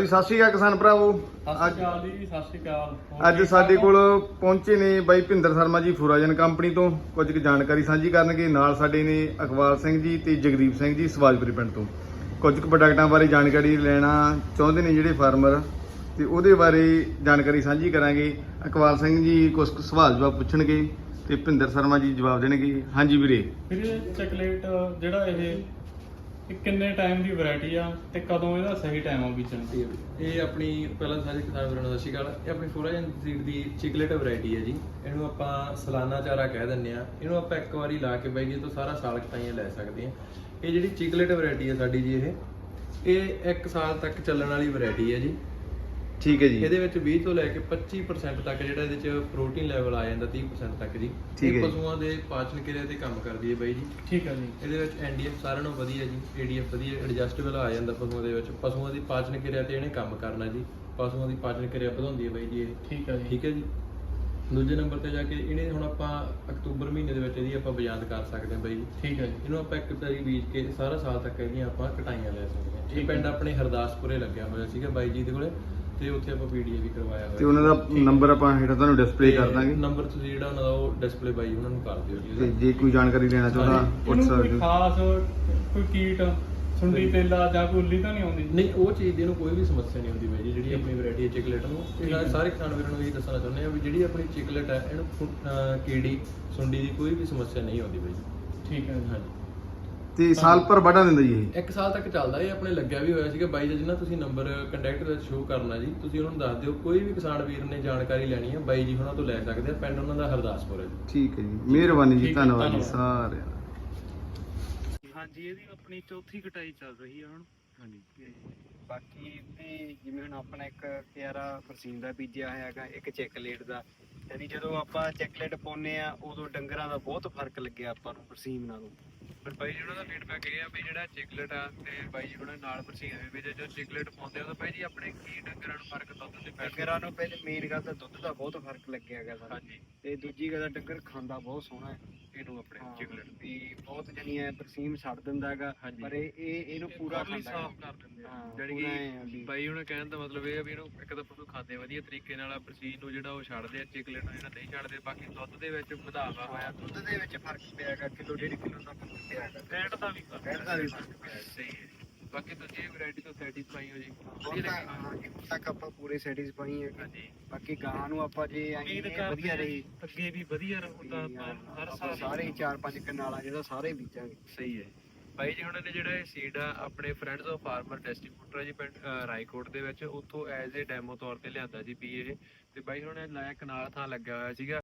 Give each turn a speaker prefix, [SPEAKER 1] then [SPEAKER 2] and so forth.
[SPEAKER 1] ਜੀ ਸਤਿ ਸ਼੍ਰੀ ਅਕਾਲ ਕਿਸਾਨ ਭਰਾਵੋ।
[SPEAKER 2] ਸਤਿ
[SPEAKER 1] ਅੱਜ
[SPEAKER 2] ਸ਼੍ਰੀ ਅਕਾਲ ਜੀ ਸਤਿ ਸ਼੍ਰੀ ਅਕਾਲ। ਹੋਰ
[SPEAKER 1] ਅੱਜ
[SPEAKER 2] ਠੀਕ
[SPEAKER 1] ਸਾਡੇ
[SPEAKER 2] ਠਾਕ
[SPEAKER 1] ਕੋਲ ਪਹੁੰਚੇ ਨੇ ਬਾਈ ਭਿੰਦਰ ਸ਼ਰਮਾ ਜੀ ਫੁਰਾਜਨ ਕੰਪਨੀ ਤੋਂ। ਕੁਝ ਕੁ ਜਾਣਕਾਰੀ ਸਾਂਝੀ ਕਰਨਗੇ। ਨਾਲ ਸਾਡੇ ਨੇ ਅਕਵਾਲ ਸਿੰਘ ਜੀ ਤੇ ਜਗਦੀਪ ਸਿੰਘ ਜੀ ਸਵਾਜਪੁਰੀ ਪਿੰਡ ਤੋਂ। ਕੁਝ ਕੁ ਪ੍ਰੋਡਕਟਾਂ ਬਾਰੇ ਜਾਣਕਾਰੀ ਲੈਣਾ ਚਾਹੁੰਦੇ ਨੇ ਜਿਹੜੇ ਫਾਰਮਰ ਤੇ ਉਹਦੇ ਬਾਰੇ ਜਾਣਕਾਰੀ ਸਾਂਝੀ ਕਰਾਂਗੇ। ਅਕਵਾਲ ਸਿੰਘ ਜੀ ਕੁਝ ਕੁ ਸਵਾਲ ਜਵਾਬ ਪੁੱਛਣਗੇ ਤੇ ਭਿੰਦਰ ਸ਼ਰਮਾ ਜੀ ਜਵਾਬ ਦੇਣਗੇ। ਹਾਂਜੀ ਵੀਰੇ।
[SPEAKER 2] ਫਿਰ ਇਹ ਚਕਲੇਟ ਜਿਹੜਾ ਇਹ ਇਹ ਕਿੰਨੇ ਟਾਈਮ ਦੀ ਵੈਰਾਈਟੀ ਆ ਤੇ ਕਦੋਂ ਇਹਦਾ ਸਹੀ ਟਾਈਮ ਆ ਬੀਜਣ ਦੀ
[SPEAKER 3] ਇਹ ਆਪਣੀ ਪਹਿਲਾਂ ਸਾਰੇ ਕਿਸਾਨ ਵੀਰਾਂ ਨੂੰ ਸਤਿ ਸ਼੍ਰੀ ਅਕਾਲ ਇਹ ਆਪਣੀ ਫੋਰਾਜਨ ਸੀਡ ਦੀ ਚਿਕਲੇਟ ਵੈਰਾਈਟੀ ਹੈ ਜੀ। ਇਹਨੂੰ ਆਪਾਂ ਸਲਾਨਾ ਚਾਰਾ ਕਹਿ ਦਿੰਦੇ ਆ। ਇਹਨੂੰ ਆਪਾਂ ਇੱਕ ਵਾਰੀ ਲਾ ਕੇ ਬਾਈ ਜੀ ਤੋਂ ਸਾਰਾ ਸਾਲ ਕਟਾਈਆਂ ਲੈ ਸਕਦੇ ਆ। ਇਹ ਜਿਹੜੀ ਚਿਕਲੇਟ ਵੈਰਾਈਟੀ ਹੈ ਸਾਡੀ ਜੀ ਇਹ ਇਹ 1 ਸਾਲ ਤੱਕ ਚੱਲਣ ਵਾਲੀ ਵੈਰਾਈਟੀ ਹੈ ਜੀ।
[SPEAKER 1] ਠੀਕ ਹੈ ਜੀ।
[SPEAKER 3] ਇਹਦੇ ਵਿੱਚ 20 ਤੋਂ ਲੈ ਕੇ 25% ਤੱਕ ਜਿਹੜਾ ਇਹਦੇ ਚ ਪ੍ਰੋਟੀਨ ਲੈਵਲ ਆ ਜਾਂਦਾ 30% ਤੱਕ ਜੀ।
[SPEAKER 1] ਠੀਕ ਹੈ
[SPEAKER 3] ਇਹ। ਪਸ਼ੂਆਂ ਦੇ ਪਾਚਨ ਕਿਰਿਆ ਤੇ ਕੰਮ ਕਰਦੀ ਹੈ ਬਾਈ ਜੀ।
[SPEAKER 2] ਠੀਕ ਹੈ ਜੀ।
[SPEAKER 3] ਇਹਦੇ ਵਿੱਚ ਐਨਡੀਐਫ ਸਾਰਿਆਂ ਨਾਲੋਂ ਵਧੀਆ ਜੀ ਏਡੀਐਫ ਵਧੀਆ ਐਡਜਸਟੇਬਲ ਆ ਜਾਂਦਾ ਪਸ਼ੂਆਂ ਦੇ ਵਿੱਚ। ਪਸ਼ੂਆਂ ਦੀ ਪਾਚਨ ਕਿਰਿਆ ਤੇ ਇਹਨੇ ਕੰਮ ਕਰਨਾ ਜੀ। ਪਸ਼ੂਆਂ ਦੀ ਪਾਚਨ ਕਿਰਿਆ ਵਧਾਉਂਦੀ ਹੈ ਬਾਈ ਜੀ ਇਹ।
[SPEAKER 2] ਠੀਕ ਹੈ ਜੀ।
[SPEAKER 3] ਠੀਕ ਹੈ ਜੀ। ਦੂਜੇ ਨੰਬਰ ਤੇ ਜਾ ਕੇ ਇਹਨੇ ਹੁਣ ਆਪਾਂ ਅਕਤੂਬਰ ਮਹੀਨੇ ਦੇ ਵਿੱਚ ਇਹਦੀ ਆਪਾਂ ਬਜਾਂਦ ਕਰ ਸਕਦੇ ਹਾਂ ਬਾਈ ਜੀ।
[SPEAKER 2] ਠੀਕ ਹੈ ਜੀ।
[SPEAKER 3] ਇਹਨੂੰ ਆਪਾਂ ਇੱਕ ਤਾਰੀ ਬੀਜ ਕੇ ਸਾਰਾ ਸਾਲ ਤੱਕ ਇਹਦੀਆਂ ਆਪਾਂ ਕਟਾਈਆਂ ਲੈ ਸਕਦੇ ਹਾਂ। ਇਹ। ਪਿੰਡ ਆਪਣੇ ਹਰਦਾਸਪੁਰੇ ਲੱਗਿਆ ਹੋਇਆ ਸੀਗਾ ਬਾਈ ਜੀ ਦੇ ਕੋਲੇ। ਤੇ ਉੱਥੇ ਆਪਾਂ ਵੀਡੀਓ ਵੀ ਕਰਵਾਇਆ ਹੋਇਆ
[SPEAKER 1] ਤੇ ਉਹਨਾਂ ਦਾ ਨੰਬਰ ਆਪਾਂ ਹੇਠਾਂ ਤੁਹਾਨੂੰ ਡਿਸਪਲੇ ਕਰ ਦਾਂਗੇ।
[SPEAKER 3] ਨੰਬਰ ਤੁਸੀਂ ਜਿਹੜਾ ਉਹਨਾਂ ਦਾ ਉਹ ਡਿਸਪਲੇ ਬਾਈ ਉਹਨਾਂ ਨੂੰ ਕਰ ਦਿਓ ਜੀ
[SPEAKER 1] ਤੇ। ਜੇ ਕੋਈ ਜਾਣਕਾਰੀ ਲੈਣਾ ਚਾਹੁੰਦਾ। ਪੁੱਛ
[SPEAKER 2] ਇਹਨੂੰ
[SPEAKER 1] ਸਕਦੇ
[SPEAKER 2] ਕੋਈ
[SPEAKER 1] ਹੋ।
[SPEAKER 2] ਖਾਸ ਕੋਈ ਕੀਟ ਸੁੰਡੀ ਤੇਲਾ ਜਾਂ ਕੋਈ ਉੱਲੀ ਤਾਂ ਨਹੀਂ ਆਉਂਦੀ?
[SPEAKER 3] ਨਹੀਂ ਉਹ ਚੀਜ਼ ਦੀ ਇਹਨੂੰ ਕੋਈ ਵੀ ਸਮੱਸਿਆ ਨਹੀਂ ਹੁੰਦੀ ਬਾਈ ਜੀ ਜਿਹੜੀ ਆਪਣੀ ਵੈਰਾਈਟੀ ਹੈ ਚਿਕਲੇਟ ਨੂੰ।
[SPEAKER 2] ਠੀਕ
[SPEAKER 3] ਇਹ
[SPEAKER 2] ਹੈ।
[SPEAKER 3] ਸਾਰੇ ਕਿਸਾਨ ਵੀਰਾਂ ਨੂੰ ਇਹ ਦੱਸਣਾ ਚਾਹੁੰਦੇ ਆ ਵੀ ਜਿਹੜੀ ਆਪਣੀ ਚਿਕਲੇਟ ਹੈ ਇਹਨੂੰ ਫੁ- ਅਹ ਕੀੜੀ ਸੁੰਡੀ ਦੀ ਕੋਈ ਵੀ ਸਮੱਸਿਆ ਨਹੀਂ ਆਉਂਦੀ ਬਾਈ ਜੀ।
[SPEAKER 2] ਠੀਕ ਹੈ ਜੀ।
[SPEAKER 3] ਹਾਂਜੀ।
[SPEAKER 1] ਤੇ ਸਾਲ ਭਰ ਵੱਢਾ ਦਿੰਦਾ ਜੀ ਇਹ।
[SPEAKER 3] ਇੱਕ ਸਾਲ ਤੱਕ ਚੱਲਦਾ ਇਹ ਆਪਣੇ ਲੱਗਿਆ ਵੀ ਹੋਇਆ ਸੀਗਾ। ਬਾਈ ਜੀ ਜਿਹਨਾਂ ਤੁਸੀਂ ਨੰਬਰ ਕੰਟੈਕਟ ਵਿੱਚ ਸ਼ੋਅ ਕਰਨਾ ਜੀ ਤੁਸੀਂ ਉਹਨਾਂ ਨੂੰ ਦੱਸ ਦਿਓ ਕੋਈ ਵੀ ਕਿਸਾਨ ਵੀਰ ਨੇ ਜਾਣਕਾਰੀ ਲੈਣੀ ਹੈ ਬਾਈ ਜੀ ਉਹਨਾਂ ਤੋਂ ਲੈ ਸਕਦੇ ਆ। ਪਿੰਡ ਉਹਨਾਂ ਦਾ ਹਰਦਾਸਪੁਰ ਹੈ ਜੀ।
[SPEAKER 1] ਠੀਕ ਹੈ ਜੀ। ਮਿਹਰਬਾਨੀ ਜੀ ਧੰਨਵਾਦ ਜੀ। ਸਾਰਿਆਂ ਦਾ।
[SPEAKER 2] ਹਾਂਜੀ ਇਹਦੀ ਆਪਣੀ ਚੌਥੀ ਕਟਾਈ ਚੱਲ ਰਹੀ ਹੈ ਹੁਣ।
[SPEAKER 3] ਹਾਂਜੀ।
[SPEAKER 4] ਤੇ ਬਾਕੀ ਤੇ ਜਿਵੇਂ ਹੁਣ ਆਪਣਾ ਇੱਕ ਕਿਆਰਾ ਫਰਸੀਨ ਦਾ ਬੀਜਿਆ ਹੋਇਆ ਹੈਗਾ ਇੱਕ ਚੈਕਲੇਟ ਦਾ ਯਾਨੀ ਜਦੋਂ ਆਪਾਂ ਚੈਕਲੇਟ ਪਾਉਨੇ ਆ ਉਦੋਂ ਡੰਗਰਾਂ ਦਾ ਬਹੁਤ ਫ਼ਰਕ ਲੱਗਿਆ ਆਪਾਂ ਨੂੰ ਫਰਸੀਨ ਨਾਲੋਂ।
[SPEAKER 3] ਪਰ ਬਾਈ ਜੀ ਉਹਨਾਂ ਦਾ ਫੀਡਬੈਕ ਇਹ ਆ ਵੀ ਜਿਹੜਾ ਚਿਕਲੇਟ ਆ ਤੇ ਬਾਈ ਜੀ ਉਹਨਾਂ ਨਾਲ ਪ੍ਰਸੀਨ ਵੀ ਜੇ ਜੋ ਚਿਕਲੇਟ ਪਾਉਂਦੇ ਆ ਤਾਂ ਬਾਈ ਜੀ ਆਪਣੇ ਕੀ ਡੰਗਰਾਂ ਨੂੰ ਫ਼ਰਕ ਦੁੱਧ ਤੇ ਪੈਦਾ?
[SPEAKER 4] ਡੰਗਰਾਂ ਨੂੰ ਪਹਿਲੇ ਮੇਨ ਗੱਲ ਤਾਂ ਦੁੱਧ ਦਾ ਬਹੁਤ ਫ਼ਰਕ ਲੱਗਿਆ ਹੈਗਾ ਸਾਨੂੰ।
[SPEAKER 3] ਹਾਂਜੀ।
[SPEAKER 4] ਤੇ ਦੂਜੀ ਗੱਲ ਡੰਗਰ ਖਾਂਦਾ ਬਹੁਤ ਸੋਹਣਾ ਹੈ।
[SPEAKER 3] ਇਹਨੂੰ ਆਪਣੇ ਚਿਕਲੇਟ
[SPEAKER 4] ਵੀ ਬਹੁਤ ਜਣੀ ਹੈ ਪਰਸੀਮ ਛੱਡ ਦਿੰਦਾ ਹੈਗਾ
[SPEAKER 3] ਹਾਂਜੀ।
[SPEAKER 4] ਪਰ ਇਹ ਇਹ ਇਹਨੂੰ ਪੂਰਾ ਖਾਂਦਾ ਹੈਗਾ।
[SPEAKER 3] ਸਾਫ਼ ਕਰ ਦਿੰਦੇ ਆ
[SPEAKER 4] ਹਾਂ, ਪੂਰਾ ਐਂ ਆ
[SPEAKER 3] ਕਿ ਬਾਈ ਉਹਨਾਂ ਕਹਿਣ ਦਾ ਮਤਲਬ ਇਹ ਆ ਵੀ ਇਹਨੂੰ ਇੱਕ ਤਾਂ ਪਸ਼ੂ ਖਾਂਦੇ ਵਧੀਆ ਤਰੀਕੇ ਨਾਲ ਪ੍ਰਸੀਨ ਨੂੰ ਜਿਹੜਾ ਉਹ ਛੱਡਦੇ ਆ ਚਿਕਲੇਟ ਨੂੰ ਜਿਹੜਾ ਨਹੀਂ ਛੱਡਦੇ ਬਾਕੀ ਦੁੱਧ ਦੇ ਵਿੱਚ ਵਧਾਵਾ ਹੋਇਆ
[SPEAKER 4] ਦੁੱਧ ਦੇ ਵਿੱਚ ਫ਼ਰਕ ਪਿਆ ਹੈਗਾ ਕਿਲੋ ਡੇਢ ਕਿਲੋ ਦਾ ਫ਼ਰਕ ਪਿਆ ਹੈਗਾ
[SPEAKER 2] ਫੈਟ ਦਾ ਵੀ ਫ਼ਰਕ
[SPEAKER 4] ਫੈਟ ਦਾ ਵੀ ਫ਼ਰਕ ਪਿਆ।
[SPEAKER 3] ਸਹੀ ਹੈ ਬਾਕੀ ਤੁਸੀਂ ਵੈਰਾਈਟੀ ਤੋਂ ਸੈਟੀਸਫਾਈ ਹੋ ਜੀ।
[SPEAKER 4] ਹੁਣ ਹਾਂ, ਜੀ, ਹੁਣ ਤੱਕ ਆਪਾਂ ਪੂਰੇ ਸੈਟੀਸਫਾਈ ਹੈ
[SPEAKER 3] ਹਾਂਜੀ।
[SPEAKER 4] ਬਾਕੀ ਗਾਂ ਨੂੰ ਆਪਾਂ ਜੇ ਆਈਏ
[SPEAKER 2] ਉਮੀਦ
[SPEAKER 4] ਵਧੀਆ
[SPEAKER 2] ਕਰਦੇ
[SPEAKER 4] ਰਹੀ।
[SPEAKER 2] ਅੱਗੇ ਵੀ ਵਧੀਆ ਰਹੂਗਾ ਹਰ
[SPEAKER 4] ਆਪਾਂ
[SPEAKER 2] ਸਾਲ
[SPEAKER 4] ਸਾਰੇ ਹੀ ਚਾਰ ਪੰਜ ਕਨਾਲਾਂ ਜਿਹਦਾ ਸਾਰੇ ਬੀਜਾਂਗੇ।
[SPEAKER 3] ਸਹੀ ਹੈ। ਬਾਈ ਜੀ ਉਹਨਾਂ ਨੇ ਜਿਹੜਾ ਇਹ ਸੀਡ ਆ ਆਪਣੇ ਫਰੈਂਡਸ ਆਫ ਫਾਰਮਰ ਡਿਸਟ੍ਰੀਬਿਊਟਰ ਆ ਜੀ ਪਿੰਡ ਅਹ ਰਾਏਕੋਟ ਦੇ ਵਿੱਚ ਉੱਥੋਂ ਐਜ਼ ਏ ਡੈਮੋ ਤੌਰ ਤੇ ਲਿਆਂਦਾ ਜੀ ਪੀਏ ਤੇ ਬਾਈ ਉਹਨਾਂ ਨੇ ਲਾਇਆ ਕਨਾਲ ਥਾਂ ਲੱਗਿਆ ਹੋਇਆ ਸੀਗਾ।